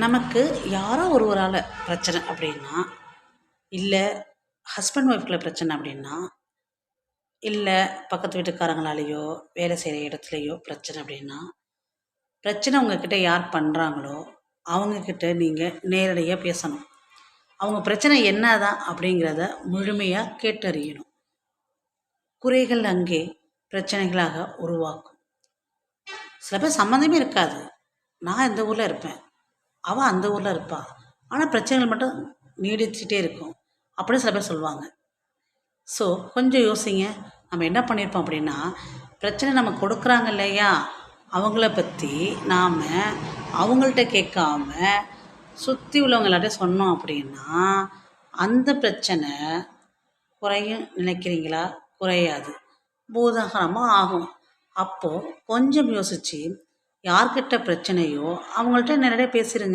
நமக்கு யாரோ ஒருவரால் பிரச்சனை அப்படின்னா இல்லை ஹஸ்பண்ட் ஒய்ஃப்குள்ள பிரச்சனை அப்படின்னா இல்லை பக்கத்து வீட்டுக்காரங்களாலேயோ வேலை செய்கிற இடத்துலையோ பிரச்சனை அப்படின்னா பிரச்சனை உங்ககிட்ட யார் பண்ணுறாங்களோ அவங்கக்கிட்ட நீங்கள் நேரடியாக பேசணும். அவங்க பிரச்சனை என்ன தான் அப்படிங்கிறத முழுமையாக கேட்டறியணும். குறைகள் அங்கே பிரச்சனைகளாக உருவாக்கும். சில பேர் சம்மந்தமே இருக்காது. நான் இந்த ஊரில் இருப்பேன். அவள் அந்த ஊரில் இருப்பாள் ஆனால் பிரச்சனைகள் மட்டும் நீடிச்சுட்டே இருக்கும். அப்படின்னு சில பேர் சொல்லுவாங்க. ஸோ கொஞ்சம் யோசிங்க. நம்ம என்ன பண்ணியிருப்போம் அப்படின்னா பிரச்சனை நம்ம கொடுக்குறாங்க இல்லையா? அவங்கள பற்றி நாம் அவங்கள்ட்ட கேட்காம சுற்றி உள்ளவங்க எல்லாத்தையும் சொன்னோம் அப்படின்னா அந்த பிரச்சனை குறையும் நினைக்கிறீங்களா? குறையாது. பூதாகரமாக ஆகும். அப்போது கொஞ்சம் யோசித்து யார்கிட்ட பிரச்சனையோ அவங்கள்ட்ட நேரடியாக பேசிடுங்க